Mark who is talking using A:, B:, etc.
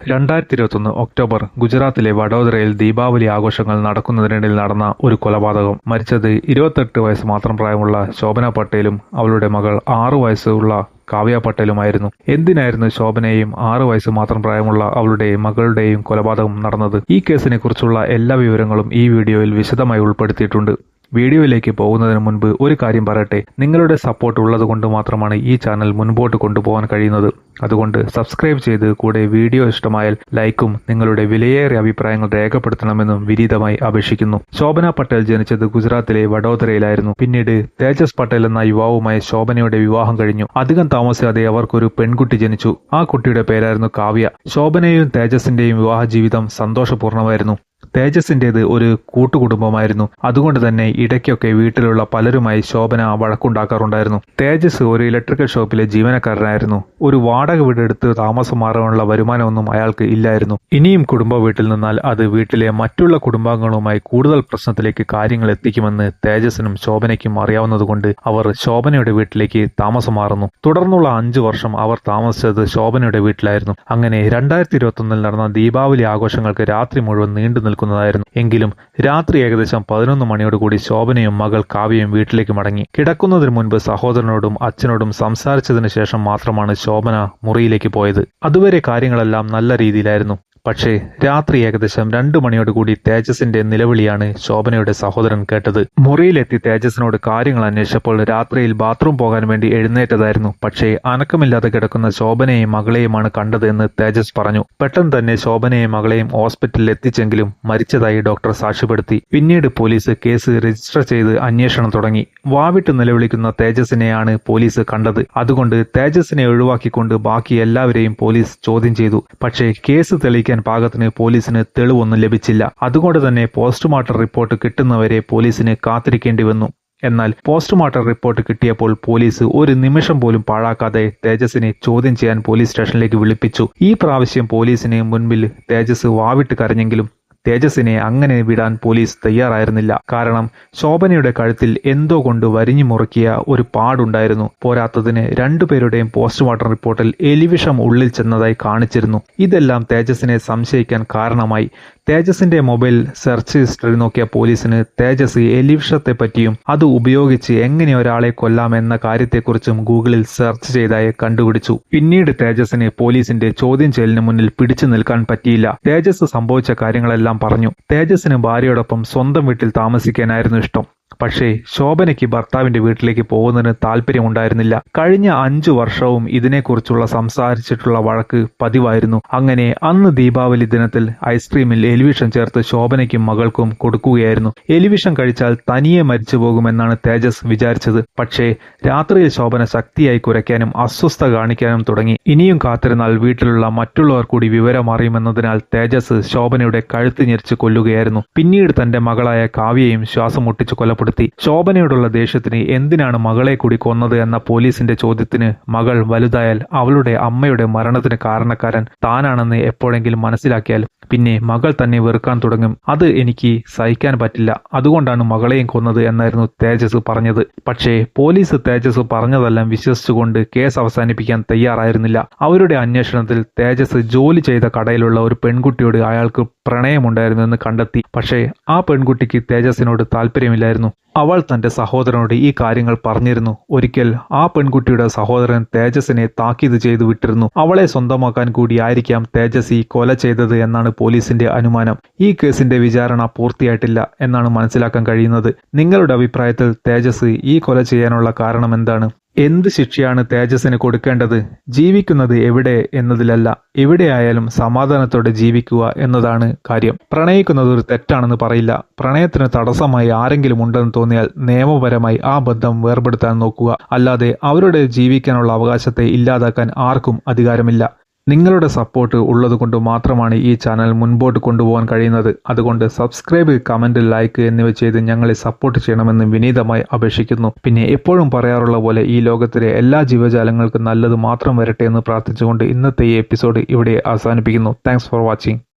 A: രണ്ടായിരത്തി ഇരുപത്തൊന്ന് ഒക്ടോബർ ഗുജറാത്തിലെ വഡോദരയിൽ ദീപാവലി ആഘോഷങ്ങൾ നടക്കുന്നതിനിടയിൽ നടന്ന ഒരു കൊലപാതകം. മരിച്ചത് ഇരുപത്തെട്ട് വയസ്സ് മാത്രം പ്രായമുള്ള ശോഭന പട്ടേലും അവളുടെ മകൾ ആറു വയസ്സുള്ള കാവ്യ പട്ടേലുമായിരുന്നു. എന്തിനായിരുന്നു ശോഭനയെയും ആറു വയസ്സ് മാത്രം പ്രായമുള്ള അവളുടെ മകളുടെയും കൊലപാതകം നടന്നത്? ഈ കേസിനെ കുറിച്ചുള്ള എല്ലാ വിവരങ്ങളും ഈ വീഡിയോയിൽ വിശദമായി ഉൾപ്പെടുത്തിയിട്ടുണ്ട്. വീഡിയോയിലേക്ക് പോകുന്നതിന് മുൻപ് ഒരു കാര്യം പറയട്ടെ. നിങ്ങളുടെ സപ്പോർട്ട് ഉള്ളത് കൊണ്ട് മാത്രമാണ് ഈ ചാനൽ മുൻപോട്ട് കൊണ്ടുപോകാൻ കഴിയുന്നത്. അതുകൊണ്ട് സബ്സ്ക്രൈബ് ചെയ്ത് കൂടെ വീഡിയോ ഇഷ്ടമായാൽ ലൈക്കും നിങ്ങളുടെ വിലയേറിയ അഭിപ്രായങ്ങൾ രേഖപ്പെടുത്തണമെന്നും വിനീതമായി അപേക്ഷിക്കുന്നു. ശോഭന പട്ടേൽ ജനിച്ചത് ഗുജറാത്തിലെ വഡോദരയിലായിരുന്നു. പിന്നീട് തേജസ് പട്ടേൽ എന്ന യുവാവുമായി ശോഭനയുടെ വിവാഹം കഴിഞ്ഞു. അധികം താമസിയാതെ അവർക്കൊരു പെൺകുട്ടി ജനിച്ചു. ആ കുട്ടിയുടെ പേരായിരുന്നു കാവ്യ. ശോഭനയും തേജസിന്റെയും വിവാഹ ജീവിതം സന്തോഷപൂർണമായിരുന്നു തേജസിന്റേത് ഒരു കൂട്ടുകുടുംബമായിരുന്നു. അതുകൊണ്ട് തന്നെ ഇടയ്ക്കൊക്കെ വീട്ടിലുള്ള പലരുമായി ശോഭന വഴക്കുണ്ടാക്കാറുണ്ടായിരുന്നു. തേജസ് ഒരു ഇലക്ട്രിക്കൽ ഷോപ്പിലെ ജീവനക്കാരനായിരുന്നു. ഒരു വാടക വീടെടുത്ത് താമസം മാറാനുള്ള വരുമാനമൊന്നും അയാൾക്ക് ഇല്ലായിരുന്നു. ഇനിയും കുടുംബ വീട്ടിൽ നിന്നാൽ അത് വീട്ടിലെ മറ്റുള്ള കുടുംബാംഗങ്ങളുമായി കൂടുതൽ പ്രശ്നത്തിലേക്ക് കാര്യങ്ങൾ എത്തിക്കുമെന്ന് തേജസിനും ശോഭനയ്ക്കും അറിയാവുന്നതുകൊണ്ട് അവർ ശോഭനയുടെ വീട്ടിലേക്ക് താമസം മാറുന്നു. തുടർന്നുള്ള അഞ്ചു വർഷം അവർ താമസിച്ചത് ശോഭനയുടെ വീട്ടിലായിരുന്നു. അങ്ങനെ രണ്ടായിരത്തി ഇരുപത്തൊന്നിൽ നടന്ന ദീപാവലി ആഘോഷങ്ങൾക്ക് രാത്രി മുഴുവൻ നീണ്ടു നിൽക്കുന്നതായിരുന്നു എങ്കിലും രാത്രി ഏകദേശം പതിനൊന്ന് മണിയോടുകൂടി ശോഭനയും മകൾ കാവ്യയും വീട്ടിലേക്ക് മടങ്ങി. കിടക്കുന്നതിന് മുൻപ് സഹോദരനോടും അച്ഛനോടും സംസാരിച്ചതിന് ശേഷം മാത്രമാണ് ശോഭന മുറിയിലേക്ക് പോയത്. അതുവരെ കാര്യങ്ങളെല്ലാം നല്ല രീതിയിലായിരുന്നു. പക്ഷേ രാത്രി ഏകദേശം രണ്ടു മണിയോടുകൂടി തേജസിന്റെ നിലവിളിയാണ് ശോഭനയുടെ സഹോദരൻ കേട്ടത്. മുറിയിലെത്തി തേജസിനോട് കാര്യങ്ങൾ അന്വേഷിച്ചപ്പോൾ രാത്രിയിൽ ബാത്റൂം പോകാൻ വേണ്ടി എഴുന്നേറ്റതായിരുന്നു. പക്ഷേ അനക്കമില്ലാതെ കിടക്കുന്ന ശോഭനയെയും മകളെയുമാണ് കണ്ടത് എന്ന് തേജസ് പറഞ്ഞു. പെട്ടെന്ന് തന്നെ ശോഭനയെയും മകളെയും ഹോസ്പിറ്റലിൽ എത്തിച്ചെങ്കിലും മരിച്ചതായി ഡോക്ടർ സാക്ഷ്യപ്പെടുത്തി. പിന്നീട് പോലീസ് കേസ് രജിസ്റ്റർ ചെയ്ത് അന്വേഷണം തുടങ്ങി. വാവിട്ട് നിലവിളിക്കുന്ന തേജസിനെയാണ് പോലീസ് കണ്ടത്. അതുകൊണ്ട് തേജസിനെ ഒഴിവാക്കിക്കൊണ്ട് ബാക്കി എല്ലാവരെയും പോലീസ് ചോദ്യം ചെയ്തു. പക്ഷേ കേസ് തെളിയിക്കാൻ പാകത്തിന് പോലീസിന് തെളിവൊന്നും ലഭിച്ചില്ല. അതുകൊണ്ട് തന്നെ പോസ്റ്റ്മോർട്ടം റിപ്പോർട്ട് കിട്ടുന്നവരെ പോലീസിന് കാത്തിരിക്കേണ്ടി വന്നു. എന്നാൽ പോസ്റ്റ്മോർട്ടം റിപ്പോർട്ട് കിട്ടിയപ്പോൾ പോലീസ് ഒരു നിമിഷം പോലും പാഴാക്കാതെ തേജസിനെ ചോദ്യം ചെയ്യാൻ പോലീസ് സ്റ്റേഷനിലേക്ക് വിളിപ്പിച്ചു. ഈ പ്രാവശ്യം പോലീസിന് മുൻപിൽ തേജസ് വാവിട്ട് കരഞ്ഞെങ്കിലും തേജസിനെ അങ്ങനെ വിടാൻ പോലീസ് തയ്യാറായിരുന്നില്ല. കാരണം ശോഭനയുടെ കഴുത്തിൽ എന്തോ കൊണ്ട് വരിഞ്ഞു മുറുക്കിയ ഒരു പാടുണ്ടായിരുന്നു. പോരാത്തതിന് രണ്ടുപേരുടെയും പോസ്റ്റ്മോർട്ടം റിപ്പോർട്ടിൽ എലിവിഷം ഉള്ളിൽ ചെന്നതായി കാണിച്ചിരുന്നു. ഇതെല്ലാം തേജസിനെ സംശയിക്കാൻ കാരണമായി. തേജസിന്റെ മൊബൈൽ സെർച്ച് ഹിസ്റ്ററി നോക്കിയ പോലീസിന് തേജസ് എലിവിഷത്തെ പറ്റിയും അത് ഉപയോഗിച്ച് എങ്ങനെ ഒരാളെ കൊല്ലാം എന്ന കാര്യത്തെക്കുറിച്ചും ഗൂഗിളിൽ സെർച്ച് ചെയ്തായി കണ്ടുപിടിച്ചു. പിന്നീട് തേജസിന് പോലീസിന്റെ ചോദ്യം ചെയ്യലിന് മുന്നിൽ പിടിച്ചു നിൽക്കാൻ പറ്റിയില്ല. തേജസ് സംഭവിച്ച കാര്യങ്ങളെല്ലാം പറഞ്ഞു. തേജസിന് ഭാര്യയോടൊപ്പം സ്വന്തം വീട്ടിൽ താമസിക്കാനായിരുന്നു ഇഷ്ടം. പക്ഷേ ശോഭനയ്ക്ക് ഭർത്താവിന്റെ വീട്ടിലേക്ക് പോകുന്നതിന് താല്പര്യമുണ്ടായിരുന്നില്ല കഴിഞ്ഞ അഞ്ചു വർഷവും ഇതിനെക്കുറിച്ചുള്ള സംസാരിച്ചിട്ടുള്ള വഴക്ക് പതിവായിരുന്നു. അങ്ങനെ അന്ന് ദീപാവലി ദിനത്തിൽ ഐസ്ക്രീമിൽ എലിവിഷൻ ചേർത്ത് ശോഭനയ്ക്കും മകൾക്കും കൊടുക്കുകയായിരുന്നു. എലിവിഷൻ കഴിച്ചാൽ തനിയെ മരിച്ചു പോകുമെന്നാണ് തേജസ് വിചാരിച്ചത്. പക്ഷേ രാത്രിയിൽ ശോഭന ശക്തിയായി കുരയ്ക്കാനും അസ്വസ്ഥ കാണിക്കാനും തുടങ്ങി. ഇനിയും കാത്തിരുന്നാൽ വീട്ടിലുള്ള മറ്റുള്ളവർ കൂടി വിവരം അറിയുമെന്നതിനാൽ തേജസ് ശോഭനയുടെ കഴുത്ത് ഞെരിച്ച് കൊല്ലുകയായിരുന്നു. പിന്നീട് തന്റെ മകളായ കാവ്യയും ശ്വാസം മുട്ടിച്ച് കൊലപ്പെടുത്തി ശോഭനയോടുള്ള ദേഷ്യത്തിന് എന്തിനാണ് മകളെ കൂടി കൊന്നത് എന്ന പോലീസിന്റെ ചോദ്യത്തിന് മകൾ വലുതായാൽ അവളുടെ അമ്മയുടെ മരണത്തിന് കാരണക്കാരൻ താനാണെന്ന് എപ്പോഴെങ്കിലും മനസ്സിലാക്കിയാൽ പിന്നെ മകൾ തന്നെ വെറുക്കാൻ തുടങ്ങും. അത് എനിക്ക് സഹിക്കാൻ പറ്റില്ല. അതുകൊണ്ടാണ് മകളെയും കൊന്നത് എന്നായിരുന്നു തേജസ് പറഞ്ഞത്. പക്ഷേ പോലീസ് തേജസ് പറഞ്ഞതെല്ലാം വിശ്വസിച്ചുകൊണ്ട് കേസ് അവസാനിപ്പിക്കാൻ തയ്യാറായിരുന്നില്ല. അവരുടെ അന്വേഷണത്തിൽ തേജസ് ജോലി ചെയ്ത കടയിലുള്ള ഒരു പെൺകുട്ടിയോട് അയാൾക്ക് പ്രണയമുണ്ടായിരുന്നു എന്ന് കണ്ടെത്തി. പക്ഷേ ആ പെൺകുട്ടിക്ക് തേജസിനോട് താല്പര്യമില്ലായിരുന്നു. അവൾ തന്റെ സഹോദരനോട് ഈ കാര്യങ്ങൾ പറഞ്ഞിരുന്നു. ഒരിക്കൽ ആ പെൺകുട്ടിയുടെ സഹോദരൻ തേജസിനെ താക്കീത് ചെയ്തു വിട്ടിരുന്നു. അവളെ സ്വന്തമാക്കാൻ കൂടിയായിരിക്കാം തേജസ് ഈ കൊല ചെയ്തത് എന്നാണ് പോലീസിന്റെ അനുമാനം. ഈ കേസിന്റെ വിചാരണ പൂർത്തിയായിട്ടില്ല എന്നാണ് മനസ്സിലാക്കാൻ കഴിയുന്നത്. നിങ്ങളുടെ അഭിപ്രായത്തിൽ തേജസ് ഈ കൊല ചെയ്യാനുള്ള കാരണം എന്താണ് എന്ത് ശിക്ഷയാണ് തേജസ്സിന് കൊടുക്കേണ്ടത്? ജീവിക്കുന്നത് എവിടെ എന്നതിലല്ല. എവിടെയായാലും സമാധാനത്തോടെ ജീവിക്കുക എന്നതാണ് കാര്യം. പ്രണയിക്കുന്നത് ഒരു തെറ്റാണെന്ന് പറയില്ല. പ്രണയത്തിന് തടസ്സമായി ആരെങ്കിലും ഉണ്ടെന്ന് തോന്നിയാൽ നിയമപരമായി ആ ബന്ധം വേർപെടുത്താൻ നോക്കുക. അല്ലാതെ അവരുടെ ജീവിക്കാനുള്ള അവകാശത്തെ ഇല്ലാതാക്കാൻ ആർക്കും അധികാരമില്ല. നിങ്ങളുടെ സപ്പോർട്ട് ഉള്ളതുകൊണ്ട് മാത്രമാണ് ഈ ചാനൽ മുൻപോട്ട് കൊണ്ടുപോകാൻ കഴിയുന്നത്. അതുകൊണ്ട് സബ്സ്ക്രൈബ് കമന്റ് ലൈക്ക് എന്നിവ ചെയ്ത് ഞങ്ങളെ സപ്പോർട്ട് ചെയ്യണമെന്ന് വിനീതമായി അപേക്ഷിക്കുന്നു. പിന്നെ എപ്പോഴും പറയാറുള്ള പോലെ ഈ ലോകത്തിലെ എല്ലാ ജീവജാലങ്ങൾക്കും നല്ലത് മാത്രം വരട്ടെ എന്ന് പ്രാർത്ഥിച്ചുകൊണ്ട് ഇന്നത്തെ ഈ എപ്പിസോഡ് ഇവിടെ അവസാനിപ്പിക്കുന്നു. Thanks for watching